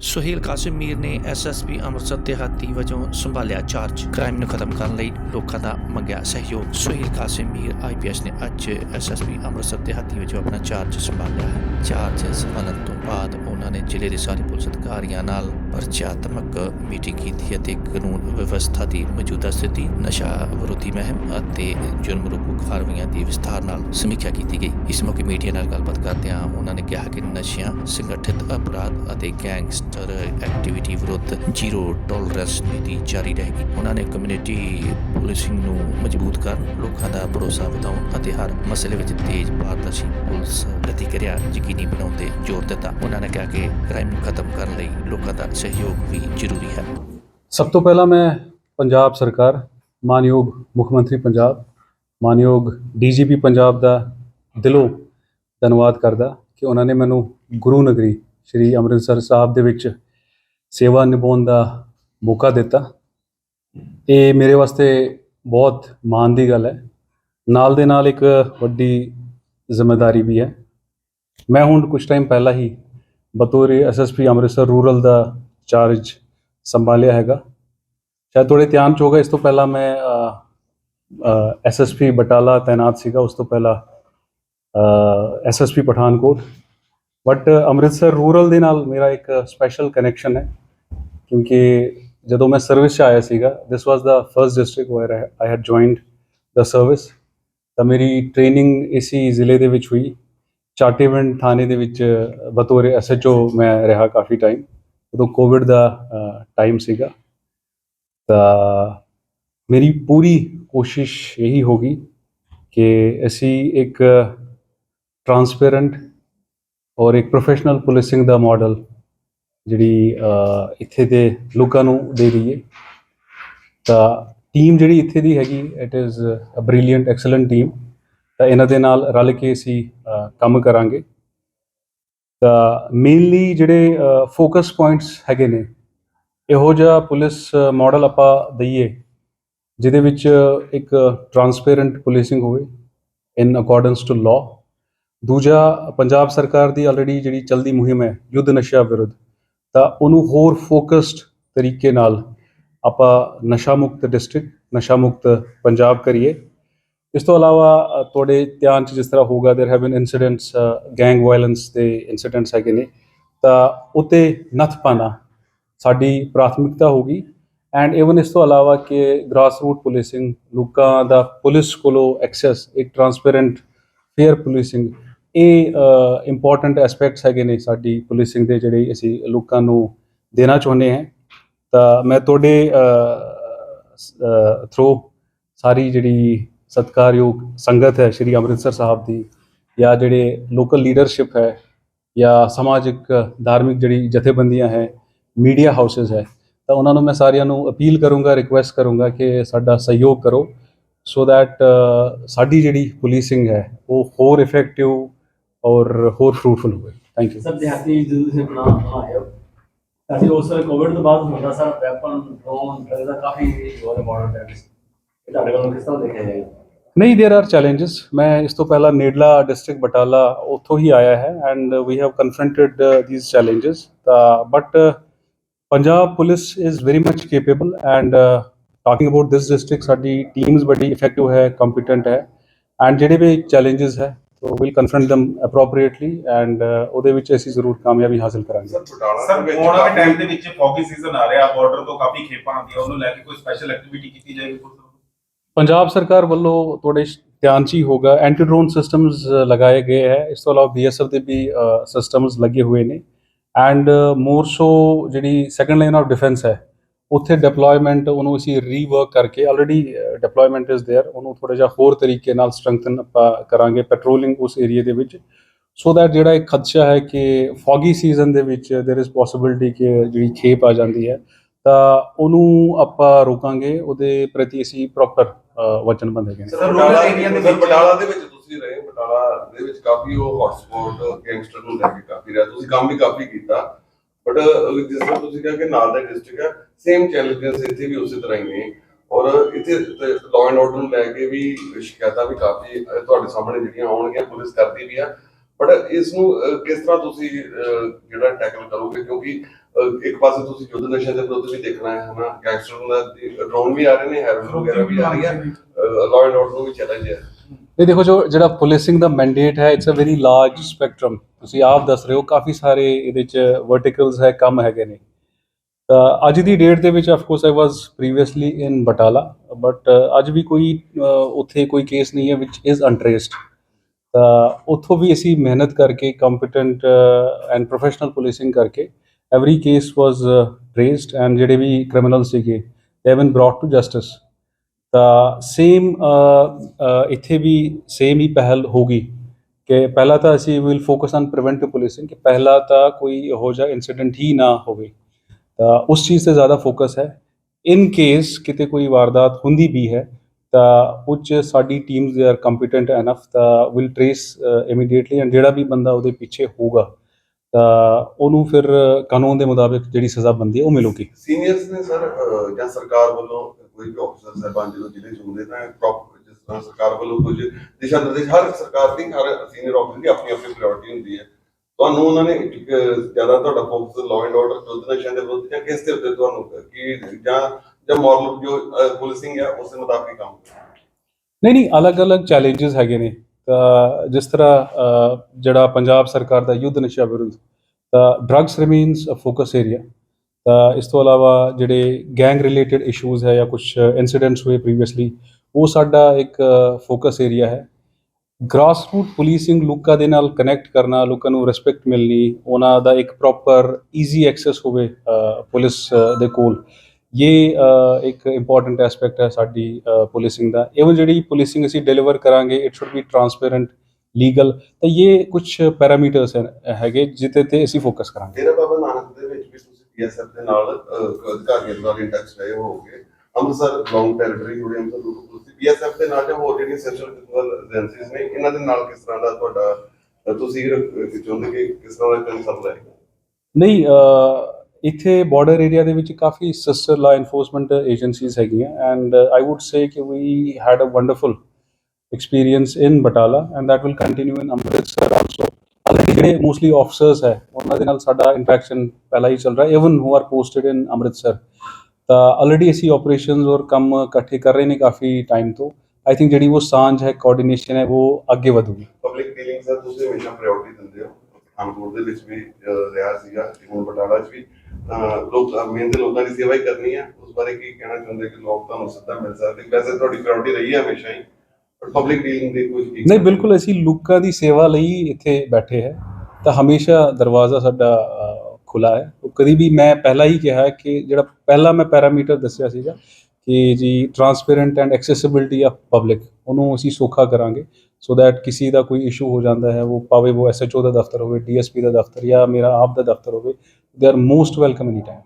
ਸੁਹੇਲ ਕਾਸਿਮ ਮੀਰ ਨੇ ਐਸਐਸਪੀ ਅੰਮ੍ਰਿਤਸਰ ਦਿਹਾਤੀ ਵਜੋਂ ਸੰਭਾਲਿਆ ਚਾਰਜ ਕ੍ਰਾਈਮ ਨੂੰ ਖਤਮ ਕਰਨ ਲਈ ਲੋਕਾਂ ਦਾ ਮੰਗਿਆ ਸਹਿਯੋਗ। ਸੁਹੇਲ ਕਾਸਿਮ ਮੀਰ ਆਈਪੀਐਸ ਨੇ ਅੱਜ ਐਸਐਸਪੀ ਅੰਮ੍ਰਿਤਸਰ ਦਿਹਾਤੀ ਵਜੋਂ ਆਪਣਾ ਚਾਰਜ ਸੰਭਾਲਿਆ ਹੈ। ਚਾਰਜ ਸੰਭਾਲਣ ਤੋਂ ਬਾਅਦ ਉਹਨਾਂ ਨੇ ਜ਼ਿਲ੍ਹੇ ਦੇ ਸਾਰੇ ਪੁਲਿਸ ਅਧਿਕਾਰੀਆਂ ਨਾਲ ਪਰਚਾਤਮਕ ਮੀਟਿੰਗ ਕੀਤੀ ਅਤੇ ਕਾਨੂੰਨ ਵਿਵਸਥਾ ਦੀ ਮੌਜੂਦਾ ਸਥਿਤੀ, ਨਸ਼ਾ ਵਿਰੋਧੀ ਮਹਿਮ ਅਤੇ ਜੁਰਮ ਰੋਕੂ ਕਾਰਵਾਈਆਂ ਦੀ ਵਿਸਥਾਰ ਨਾਲ ਸਮੀਖਿਆ ਕੀਤੀ ਗਈ। ਇਸ ਮੌਕੇ ਮੀਡੀਆ ਨਾਲ ਗੱਲਬਾਤ ਕਰਦਿਆਂ ਉਹਨਾਂ ਨੇ ਕਿਹਾ ਕਿ ਨਸ਼ਿਆਂ, ਸੰਗਠਿਤ ਅਪਰਾਧ ਅਤੇ ਗੈਂਗਸਟਰ ਐਕਟੀਵਿਟੀ ਵਿਰੁੱਧ ਜ਼ੀਰੋ ਟੋਲਰੈਂਸ ਨੀਤੀ ਜਾਰੀ ਰਹੇਗੀ। ਉਹਨਾਂ ਨੇ ਕਮਿਊਨਿਟੀ ਪੁਲਿਸਿੰਗ ਨੂੰ ਮਜ਼ਬੂਤ ਕਰਨ, ਲੋਕਾਂ ਦਾ ਭਰੋਸਾ ਵਧਾਉਣ ਅਤੇ ਹਰ ਮਸਲੇ ਵਿੱਚ ਤੇਜ਼ ਪਾਰਦਰਸ਼ੀ ਪੁਲਿਸ ਪ੍ਰਤੀਕਿਰਿਆ ਯਕੀਨੀ ਬਣਾਉਣ ਤੇ ਜ਼ੋਰ ਦਿੱਤਾ। ਉਹਨਾਂ ਨੇ ਕਿਹਾ ਕਿ ਕ੍ਰਾਈਮ ਨੂੰ ਖਤਮ ਕਰਨ ਲਈ ਲੋਕਾਂ ਦਾ ਸਹਿਯੋਗ ਵੀ ਜ਼ਰੂਰੀ ਹੈ। ਸਭ ਤੋਂ ਪਹਿਲਾਂ ਮੈਂ ਪੰਜਾਬ ਸਰਕਾਰ, ਮਾਨਯੋਗ ਮੁੱਖ ਮੰਤਰੀ ਪੰਜਾਬ, ਮਾਨਯੋਗ ਡੀਜੀਪੀ ਪੰਜਾਬ ਦਾ ਦਿਲੋਂ ਧੰਨਵਾਦ ਕਰਦਾ ਕਿ ਉਹਨਾਂ ਨੇ ਮੈਨੂੰ ਗੁਰੂ ਨਗਰੀ, ਸ੍ਰੀ ਅੰਮ੍ਰਿਤਸਰ ਸਾਹਿਬ ਦੇ ਵਿੱਚ ਸੇਵਾ ਨਿਭਾਉਣ ਦਾ ਮੌਕਾ ਦਿੱਤਾ। ਇਹ ਮੇਰੇ ਵਾਸਤੇ ਬਹੁਤ ਮਾਣ ਦੀ ਗੱਲ ਹੈ। ਨਾਲ ਦੇ ਨਾਲ ਇੱਕ ਵੱਡੀ ਜ਼ਿੰਮੇਵਾਰੀ ਵੀ ਹੈ। ਮੈਂ ਹੁਣ ਕੁਝ ਟਾਈਮ ਪਹਿਲਾਂ ਹੀ ਬਤੌਰ ਐਸਐਸਪੀ ਅੰਮ੍ਰਿਤਸਰ ਰੂਰਲ ਦਾ ਚਾਰਜ ਸੰਭਾਲਿਆ ਹੈਗਾ। ਸ਼ਾਇਦ ਥੋੜੇ ਧਿਆਨ ਚ ਹੋਗਾ ਇਸ ਤੋਂ ਪਹਿਲਾਂ ਮੈਂ ਐਸਐਸਪੀ ਬਟਾਲਾ ਤਾਇਨਾਤ ਸੀਗਾ, ਉਸ ਤੋਂ ਪਹਿਲਾਂ SSP Pathankot. But Amritsar rural ਦੇ ਨਾਲ ਮੇਰਾ ਇੱਕ ਸਪੈਸ਼ਲ ਕਨੈਕਸ਼ਨ ਹੈ, ਕਿਉਂਕਿ ਜਦੋਂ ਮੈਂ ਸਰਵਿਸ 'ਚ ਆਇਆ ਸੀਗਾ this was the first district where I had joined the service ਤਾਂ ਮੇਰੀ ਟ੍ਰੇਨਿੰਗ ਇਸੀ ਜ਼ਿਲ੍ਹੇ ਦੇ ਵਿੱਚ ਹੋਈ। ਚਾਟੀਵਿੰਡ ਥਾਣੇ ਦੇ ਵਿੱਚ ਬਤੌਰ ਐਸਐਚਓ ਮੈਂ ਰਿਹਾ ਕਾਫੀ ਟਾਈਮ ਉਦੋਂ ਕੋਵਿਡ ਦਾ ਟਾਈਮ ਸੀਗਾ। ਤਾਂ ਮੇਰੀ ਪੂਰੀ ਕੋਸ਼ਿਸ਼ ਇਹੀ ਹੋਗੀ ਕਿ ਅਸੀਂ ਇੱਕ ਟਰਾਂਸਪੇਰੈਂਟ ਔਰ ਇੱਕ ਪ੍ਰੋਫੈਸ਼ਨਲ ਪੁਲਿਸਿੰਗ ਦਾ ਮਾਡਲ ਜਿਹੜੀ ਇੱਥੇ ਦੇ ਲੋਕਾਂ ਨੂੰ ਦੇ ਰਹੀਏ ਤਾਂ ਟੀਮ ਜਿਹੜੀ ਇੱਥੇ ਦੀ ਹੈਗੀ it is a brilliant excellent team ਤਾਂ ਇਹਨਾਂ ਦੇ ਨਾਲ ਰਲ ਕੇ ਅਸੀਂ ਕੰਮ ਕਰਾਂਗੇ। ਤਾਂ ਮੇਨਲੀ ਜਿਹੜੇ ਫੋਕਸ ਪੁਆਇੰਟਸ ਹੈਗੇ ਨੇ, ਇਹੋ ਜਿਹਾ ਪੁਲਿਸ ਮਾਡਲ ਆਪਾਂ ਦਈਏ, ਜਿਹਦੇ ਵਿੱਚ ਇੱਕ ਟਰਾਂਸਪੇਰੈਂਟ ਪੁਲਿਸਿੰਗ ਹੋਵੇ ਇਨ ਅਕੋਰਡੈਂਸ ਟੂ ਲਾਅ ਦੂਜਾ, ਪੰਜਾਬ ਸਰਕਾਰ ਦੀ ਆਲਰੇਡੀ ਜਿਹੜੀ ਚੱਲਦੀ ਮੁਹਿੰਮ ਹੈ, ਯੁੱਧ ਨਸ਼ਾ ਵਿਰੁੱਧ, ਤਾਂ ਉਹਨੂੰ ਹੋਰ ਫੋਕਸਡ ਤਰੀਕੇ ਨਾਲ ਆਪਾਂ ਨਸ਼ਾ ਮੁਕਤ ਡਿਸਟ੍ਰਿਕਟ ਨਸ਼ਾ ਮੁਕਤ ਪੰਜਾਬ ਕਰੀਏ। ਇਸ ਤੋਂ ਇਲਾਵਾ ਅ, ਤੁਹਾਡੇ ਧਿਆਨ ਚ ਜਿਸ ਤਰ੍ਹਾਂ ਹੋਗਾ there have been incidents gang violence ਦੇ ਇਨਸੀਡੈਂਟਸ ਹੈਗੇ ਨੇ ਤਾਂ ਉਤੇ ਨੱਥ ਪਾਣਾ ਸਾਡੀ ਪ੍ਰਾਥਮਿਕਤਾ ਹੋਗੀ ਐਂਡ ਇਵਨ ਇਸ ਤੋਂ ਇਲਾਵਾ ਕਿ ਗ੍ਰਾਸ ਰੂਟ ਪੁਲਿਸਿੰਗ ਲੋਕਾਂ ਦਾ ਪੁਲਿਸ ਕੋਲੋਂ ਐਕਸੈਸ ਇੱਕ ਟਰਾਂਸਪੇਰੈਂਟ ਫੇਅਰ ਪੁਲਿਸਿੰਗ ਇਹ ਇੰਪੋਰਟੈਂਟ ਐਸਪੈਕਟਸ ਹੈਗੇ ਨੇ ਸਾਡੀ ਪੁਲਿਸਿੰਗ ਦੇ ਜਿਹੜੇ ਅਸੀਂ ਲੋਕਾਂ ਨੂੰ ਦੇਣਾ ਚਾਹੁੰਦੇ ਹਾਂ ਤਾਂ ਮੈਂ ਤੁਹਾਡੇ ਥਰੂ ਸਾਰੀ ਜਿਹੜੀ ਸਤਿਕਾਰਯੋਗ ਸੰਗਤ ਹੈ ਸ਼੍ਰੀ ਅੰਮ੍ਰਿਤਸਰ ਸਾਹਿਬ ਦੀ ਜਾਂ ਜਿਹੜੇ ਲੋਕਲ ਲੀਡਰਸ਼ਿਪ ਹੈ ਜਾਂ ਸਮਾਜਿਕ, ਧਾਰਮਿਕ ਜਿਹੜੀ ਜਥੇਬੰਦੀਆਂ ਹੈ ਮੀਡੀਆ ਹਾਊਸਸ ਹੈ, ਤਾਂ ਉਹਨਾਂ ਨੂੰ ਮੈਂ ਸਾਰਿਆਂ ਨੂੰ ਅਪੀਲ ਕਰੂੰਗਾ ਰਿਕੁਐਸਟ ਕਰੂੰਗਾ ਕਿ ਸਾਡਾ ਸਹਿਯੋਗ ਕਰੋ ਸੋ ਦੈਟ ਸਾਡੀ ਜਿਹੜੀ ਪੁਲਿਸਿੰਗ ਹੈ ਉਹ ਹੋਰ ਇਫੈਕਟਿਵ ਔਰ ਹੋਰ ਫਰੂਟਫੁਲ ਹੋਵੇ। ਥੈਂਕ ਯੂ ਸਰ, ਦਿਹਾਤੀ ਜਦੋਂ ਤੁਸੀਂ ਆਪਣਾ ਬਣਾਏ ਅਸੀਂ ਉਸ ਕੋਵਿਡ ਤੋਂ ਬਾਅਦ ਹੁੰਦਾ ਸਰ ਵੈਪਨ ਡਰੋਨ ਦਾ ਕਾਫੀ ਬਹੁਤ ਮਾਡਰਨ ਟੈਕਸ ਤੁਹਾਡੇ ਕੋਲ ਕਿਸ ਤਰ੍ਹਾਂ ਦੇਖਿਆ ਜਾਏਗਾ ਨਹੀਂ देयर ਆਰ ਚੈਲੰਜਸ ਮੈਂ ਇਸ ਤੋਂ ਪਹਿਲਾਂ ਨੇੜਲਾ ਡਿਸਟ੍ਰਿਕਟ ਬਟਾਲਾ ਉੱਥੋਂ ਹੀ ਆਇਆ ਹੈ and we have confronted these challenges ਤਾਂ but Punjab police is very much capable and talking about this district ਸਾਡੀ ਟੀਮਸ ਬੜੀ ਇਫੈਕਟਿਵ ਹੈ ਕੰਪੀਟੈਂਟ ਹੈ ਐਂਡ ਜਿਹੜੇ ਵੀ ਚੈਲੰਜਸ ਹੈ so will confront them appropriately and ਉਹਦੇ ਵਿੱਚ ਅਸੀਂ ਜ਼ਰੂਰ ਕਾਮਯਾਬੀ ਹਾਸਲ ਕਰਾਂਗੇ ਸਰ ਬਟਾਲਾ ਸਰ ਦੇ ਵਿੱਚ ਆਉਣ ਵਾਲੇ ਟਾਈਮ ਕਾਫੀ ਦੇ ਵਿੱਚ ਫੌਗੀ ਸੀਜ਼ਨ ਆ ਰਿਹਾ ਬਾਰਡਰ ਤੋਂ ਕਾਫੀ ਖੇਪਾਂ ਆਉਂਦੀਆਂ ਉਹਨੂੰ ਲੈ ਕੇ ਕੋਈ ਸਪੈਸ਼ਲ ਐਕਟੀਵਿਟੀ ਕੀਤੀ ਜਾਏਗੀ ਪੁਲਿਸ ਵੱਲੋਂ ਪੰਜਾਬ ਸਰਕਾਰ ਵੱਲੋਂ ਤੁਹਾਡੇ ਸ਼- ਧਿਆਨ 'ਚ ਹੀ ਹੋਗਾ ਐਂਟੀ ਡਰੋਨ ਸਿਸਟਮਸ ਲਗਾਏ ਗਏ ਹੈ ਇਸ ਤੋਂ ਇਲਾਵਾ ਬੀਐਸਐਫ ਦੇ ਵੀ ਸਿਸਟਮਸ ਲੱਗੇ ਹੋਏ ਨੇ ਐਂਡ ਮੋਰ ਸੋ ਜਿਹੜੀ ਸੈਕੰਡ ਲਾਈਨ ਆਫ ਡਿਫੈਂਸ ਹੈ ਉੱਥੇ ਡਿਪਲੋਇਮੈਂਟ ਉਹਨੂੰ ਅਸੀਂ ਰੀਵਰਕ ਕਰਕੇ ਆਲਰੇਡੀ ਡਿਪਲੋਇਮੈਂਟ ਇਜ਼ देयर ਉਹਨੂੰ ਥੋੜਾ ਜਿਹਾ ਹੋਰ ਤਰੀਕੇ ਨਾਲ ਸਟਰੈਂਥਨ ਆਪਾਂ ਕਰਾਂਗੇ ਪੈਟਰੋਲਿੰਗ ਉਸ ਏਰੀਆ ਦੇ ਵਿੱਚ ਸੋ ਦੈਟ ਜਿਹੜਾ ਇੱਕ ਖਦਸ਼ਾ ਹੈ ਕਿ ਫੌਗੀ ਸੀਜ਼ਨ ਦੇ ਵਿੱਚ देयर इज ਪੋਸਿਬਿਲਿਟੀ ਕਿ ਜਿਹੜੀ ਖੇਪ ਆ ਜਾਂਦੀ ਹੈ ਤਾਂ ਉਹਨੂੰ ਆਪਾਂ ਰੋਕਾਂਗੇ ਉਹਦੇ ਪ੍ਰਤੀ ਅਸੀਂ ਪ੍ਰੋਪਰ ਵਚਨਬੱਧ ਹੈਗੇ ਹਾਂ। ਸਰ ਬਟਾਲਾ ਏਰੀਆ ਦੇ ਵਿੱਚ ਬਟਾਲਾ ਦੇ ਵਿੱਚ ਤੁਸੀਂ ਰਹੇ ਬਟਾਲਾ ਦੇ ਵਿੱਚ ਕਾਫੀ ਉਹ ਹੌਟਸਪੌਟ ਗੈਂਗਸਟਰ ਨੂੰ ਲੈ ਕੇ ਕਾਫੀ ਰਿਹਾ ਤੁਸੀਂ ਕੰਮ ਵੀ ਕਾਫੀ ਕੀਤਾ। ਬਟ ਜਿਸ ਤਰ੍ਹਾਂ ਤੁਸੀਂ ਕਿਹਾ ਕਿ ਨਾਲ ਦਾ ਡਿਸਟ੍ਰਿਕਟ ਹੈ ਸੇਮ ਚੈਲੰਜਸ ਇੱਥੇ ਵੀ ਉਸੇ ਤਰ੍ਹਾਂ ਹੀ ਨੇ। ਔਰ ਇੱਥੇ ਲਾਅ ਐਂਡ ਆਰਡਰ ਨੂੰ ਲੈ ਕੇ ਵੀ ਸ਼ਿਕਾਇਤਾਂ ਵੀ ਕਾਫੀ ਤੁਹਾਡੇ ਸਾਹਮਣੇ ਜਿਹੜੀਆਂ ਆਉਣਗੀਆਂ ਪੁਲਿਸ ਕਰਦੀ ਵੀ ਆ। ਬਟ ਇਸ ਨੂੰ ਕਿਸ ਤਰ੍ਹਾਂ ਤੁਸੀਂ ਜਿਹੜਾ ਟੈਕਲ ਕਰੋਗੇ? ਕਿਉਂਕਿ ਇੱਕ ਪਾਸੇ ਤੁਸੀਂ ਯੁੱਧ ਨਸ਼ੇ ਦੇ ਵਿਰੁੱਧ ਵੀ ਦੇਖਣਾ ਹੈ ਹਨਾ? ਗੈਂਗਸਟਰ ਦਾ ਡਰੋਨ ਵੀ ਆ ਰਹੇ ਨੇ ਹੈਰੋਇਨ ਵਗੈਰਾ ਵੀ ਆ ਰਹੀ ਹੈ। ਲਾਅ ਐਂਡ ਆਰਡਰ ਨੂੰ ਵੀ ਚੈਲੰਜ ਹੈ। ਇਹ ਦੇਖੋ ਜੋ ਜਿਹੜਾ ਪੁਲਿਸਿੰਗ ਦਾ ਮੈਂਡੇਟ ਹੈ it's a very large spectrum ਤੁਸੀਂ ਆਪ ਦੱਸ ਰਹੇ ਹੋ ਕਾਫੀ ਸਾਰੇ ਇਹਦੇ ਚ ਵਰਟੀਕਲਸ ਹੈ ਕੰਮ ਹੈਗੇ ਨੇ। ਤਾਂ ਅੱਜ ਦੀ ਡੇਟ ਦੇ ਵਿੱਚ of course I was previously in Batala but ਅੱਜ ਵੀ ਕੋਈ ਉੱਥੇ ਕੋਈ ਕੇਸ ਨਹੀਂ ਹੈ ਵਿਚ ਇਜ਼ ਅਨਟ੍ਰੇਸਡ ਤਾਂ ਉੱਥੋਂ ਵੀ ਅਸੀਂ ਮਿਹਨਤ ਕਰਕੇ ਕੰਪੀਟੈਂਟ ਐਂਡ ਪ੍ਰੋਫੈਸ਼ਨਲ ਪੁਲਿਸਿੰਗ ਕਰਕੇ every case was traced and ਜਿਹੜੇ ਵੀ ਕ੍ਰਿਮੀਨਲ ਸੀਗੇ they have brought to justice ਤਾਂ ਸੇਮ ਇੱਥੇ ਵੀ ਸੇਮ ਹੀ ਪਹਿਲ ਹੋਗੀ ਕਿ ਪਹਿਲਾਂ ਤਾਂ ਅਸੀਂ will focus on preventive policing ਕਿ ਪਹਿਲਾਂ ਤਾਂ ਕੋਈ ਇਹੋ ਜਿਹਾ ਇਨਸੀਡੈਂਟ ਹੀ ਨਾ ਹੋਵੇ। ਤਾਂ ਉਸ ਚੀਜ਼ ਤੇ ਜ਼ਿਆਦਾ ਫੋਕਸ ਹੈ। ਇਨ ਕੇਸ ਕਿਤੇ ਕੋਈ ਵਾਰਦਾਤ ਹੁੰਦੀ ਵੀ ਹੈ ਤਾਂ ਉੱਚ ਸਾਡੀ teams they are competent enough ਤਾਂ ਵਿਲ ਟ੍ਰੇਸ ਇਮੀਡੀਏਟਲੀ ਐਂਡ ਜਿਹੜਾ ਵੀ ਬੰਦਾ ਉਹਦੇ ਪਿੱਛੇ ਹੋਊਗਾ, ਤਾਂ ਉਹਨੂੰ ਫਿਰ ਕਾਨੂੰਨ ਦੇ ਮੁਤਾਬਿਕ ਜਿਹੜੀ ਸਜ਼ਾ ਬਣਦੀ ਹੈ ਉਹ ਮਿਲੂਗੀ। ਸੀਨੀਅਰਸ ਨੇ ਸਰ ਜਾਂ ਸਰਕਾਰ ਵੱਲੋਂ ਕੋਈ ਵੀ ਅਫਸਰ ਸਾਹਿਬਾਨ ਜਦੋਂ ਜ਼ਿਲ੍ਹੇ ਚ ਹੁੰਦੇ ਤਾਂ ਪ੍ਰੋਪਰ ਜਿਸ ਤਰ੍ਹਾਂ ਸਰਕਾਰ ਵੱਲੋਂ ਕੁਝ ਦਿਸ਼ਾ ਨਿਰਦੇਸ਼, ਹਰ ਸਰਕਾਰ ਦੀ, ਹਰ ਸੀਨੀਅਰ ਅਫਸਰ ਦੀ ਆਪਣੀ ਆਪਣੀ ਪ੍ਰਾਇੋਰਟੀ ਹੁੰਦੀ ਹੈ। ਤੁਹਾਨੂੰ ਉਹਨਾਂ ਨੇ ਜ਼ਿਆਦਾ ਤੁਹਾਡਾ ਫੋਕਸ ਲਾਅ ਐਂਡ ਆਰਡਰ ਯੁੱਧ ਦੇ ਵਿਰੁੱਧ ਜਾਂ ਕਿਸ ਦੇ ਉੱਤੇ ਤੁਹਾਨੂੰ ਕੀ ਜਾਂ ਜਾਂ ਮੋਰਲ ਜੋ ਪੁਲਿਸਿੰਗ ਹੈ, ਉਸ ਦੇ ਮੁਤਾਬਿਕ ਕੰਮ ਨਹੀਂ ਨਹੀਂ, ਅਲੱਗ-ਅਲੱਗ ਚੈਲੰਜਸ ਹੈਗੇ ਨੇ। ਤਾਂ ਜਿਸ ਤਰ੍ਹਾਂ ਜਿਹੜਾ ਪੰਜਾਬ ਸਰਕਾਰ ਦਾ ਯੁੱਧ ਨਸ਼ਾ ਵਿਰੁੱਧ, ਤਾਂ drugs remains a focus area ਤਾਂ ਇਸ ਤੋਂ ਇਲਾਵਾ ਜਿਹੜੇ ਗੈਂਗ ਰਿਲੇਟਡ ਇਸ਼ੂਜ਼ ਹੈ ਜਾਂ ਕੁਝ ਇਨਸੀਡੈਂਟਸ ਹੋਏ ਪ੍ਰੀਵੀਅਸਲੀ ਉਹ ਸਾਡਾ ਇੱਕ ਫੋਕਸ ਏਰੀਆ ਹੈ। ਗ੍ਰਾਸਰੂਟ ਪੁਲਿਸਿੰਗ ਲੋਕਾਂ ਦੇ ਨਾਲ ਕਨੈਕਟ ਕਰਨਾ, ਲੋਕਾਂ ਨੂੰ ਰਿਸਪੈਕਟ ਮਿਲਣੀ, ਉਹਨਾਂ ਦਾ ਇੱਕ ਪ੍ਰੋਪਰ ਈਜ਼ੀ ਐਕਸੈਸ ਹੋਵੇ ਪੁਲਿਸ ਦੇ ਕੋਲ। ਇਹ ਅ, ਇੱਕ ਇੰਪੋਰਟੈਂਟ ਐਸਪੈਕਟ ਹੈ ਸਾਡੀ ਪੁਲਿਸਿੰਗ ਦਾ। ਇਵਨ ਜਿਹੜੀ ਪੁਲਿਸਿੰਗ ਅਸੀਂ ਡਿਲੀਵਰ ਕਰਾਂਗੇ it should be transparent legal ਤਾਂ ਇਹ ਕੁਝ ਪੈਰਾਮੀਟਰਸ ਹੈਗੇ ਜਿੱਤੇ ਤੇ ਅਸੀਂ ਫੋਕਸ ਕਰਾਂਗੇ। ਡੇਰਾ ਬਾਬਾ ਨਾਨਕ ਦੇ ਵਿੱਚ ਵੀ ਤੁਸੀਂ ਪੀਐਸਐਫ ਦੇ ਨਾਲ ਅਧਿਕਾਰੀਆਂ ਨਾਲ ਟੱਚ ਰਹੇ ਹੋਗੇ ਅੰਮ੍ਰਿਤਸਰ ਲੌਂਗ ਟੈਰੀਟਰੀ ਜਿਹੜੇ ਅੰਮ੍ਰਿਤਸਰ ਰੂਟ ਪੁਲਿਸ ਪੀਐਸਐਫ ਦੇ ਨਾਲ ਜਾਂ ਹੋਰ ਜਿਹੜੀਆਂ ਸੈਂਟਰਲ ਏਜੰਸੀਜ਼ ਨੇ ਇਹਨਾਂ ਦੇ ਨਾਲ ਕਿਸ ਤਰ੍ਹਾਂ ਦਾ ਤੁਹਾਡਾ ਤੁਸੀਂ ਚਾਹੁੰਦੇ ਕਿ ਕਿਸ ਤਰ੍ਹਾਂ ਦਾ ਕੰਸਰਨ ਰਹੇਗਾ ਨਹੀਂ ਇੱਥੇ ਬਾਰਡਰ ਏਰੀਆ ਦੇ ਵਿੱਚ ਕਾਫੀ ਸਿਸਟਰ ਲਾ ਐਨਫੋਰਸਮੈਂਟ ਏਜੰਸੀਜ਼ ਹੈਗੀਆਂ ਐਂਡ ਆਈ ਊਡ ਸੇ ਕਿ we had a wonderful experience in Batala and that will continue in Amritsar also. Already ਜਿਹੜੇ mostly officers ਹੈ, ਉਹਨਾਂ ਦੇ ਨਾਲ ਸਾਡਾ ਇੰਟਰੈਕਸ਼ਨ ਪਹਿਲਾਂ ਹੀ ਚੱਲ ਰਿਹਾ, even who are posted in Amritsar. ਤਾਂ ਆਲਰੇਡੀ ਅਸੀਂ ਆਪਰੇਸ਼ਨਸ ਔਰ ਕੰਮ ਇਕੱਠੇ ਕਰ ਰਹੇ ਨੇ ਕਾਫੀ ਟਾਈਮ ਤੋਂ। ਆਈ ਥਿੰਕ ਜਿਹੜੀ ਉਹ ਸਾਂਝ ਹੈ ਕੋਆਰਡੀਨੇਸ਼ਨ ਹੈ, ਉਹ ਅੱਗੇ ਵਧੂਗੀ। ਪਬਲਿਕ ਡੀਲਿੰਗ ਸਰ ਤੁਸੀਂ ਹਮੇਸ਼ਾ ਪ੍ਰਾਇੋਰਟੀ ਦਿੰਦੇ ਹੋ। ਪਠਾਨਕੋਟ ਦੇ ਵਿੱਚ ਵੀ ਰਿਹਾ ਸੀਗਾ ਹੁਣ ਬਟਾਲਾ 'ਚ ਵੀ ਲੋਕ ਮੇਨ ਲੋਕਾਂ ਦੀ ਸੇਵਾ ਹੀ ਕਰਨੀ ਹੈ ਉਸ ਬਾਰੇ ਕੀ ਕਹਿਣਾ ਚਾਹੁੰਦੇ ਕਿ ਲੋਕ ਤੁਹਾਨੂੰ ਸਿੱਧਾ ਮਿਲ ਸਕਦੇ? ਵੈਸੇ ਤੁਹਾਡੀ ਪ੍ਰਾਇੋਰਟੀ ਰਹੀ ਹੈ ਹਮੇਸ਼ਾ ਹੀ, ਪਰ ਪਬਲਿਕ ਡੀਲਿੰਗ ਦੀ ਕੁਝ ਨਹੀਂ, ਬਿਲਕੁਲ ਅਸੀਂ ਲੋਕਾਂ ਦੀ ਸੇਵਾ ਲਈ ਇੱਥੇ ਬੈਠੇ ਹੈ। ਤਾਂ ਹਮੇਸ਼ਾ ਦਰਵਾਜ਼ਾ ਸਾਡਾ ਖੁੱਲਾ ਹੈ। ਉਹ ਕਦੀ ਵੀ ਮੈਂ ਪਹਿਲਾਂ ਹੀ ਕਿਹਾ ਕਿ ਜਿਹੜਾ ਪਹਿਲਾ ਮੈਂ ਪੈਰਾਮੀਟਰ ਦੱਸਿਆ ਸੀਗਾ ਕਿ ਜੀ transparent and accessibility of public ਉਹਨੂੰ ਅਸੀਂ ਸੌਖਾ ਕਰਾਂਗੇ। ਸੋ ਦੈਟ ਕਿਸੇ ਦਾ ਕੋਈ ਇਸ਼ੂ ਹੋ ਜਾਂਦਾ ਹੈ, ਉਹ ਭਾਵੇਂ ਉਹ ਐਸਐਚਓ ਦਾ ਦਫ਼ਤਰ ਹੋਵੇ ਡੀਐਸਪੀ ਦਾ ਦਫ਼ਤਰ ਜਾਂ ਮੇਰਾ ਆਪ ਦਾ ਦਫ਼ਤਰ ਹੋਵੇ they are most welcome any time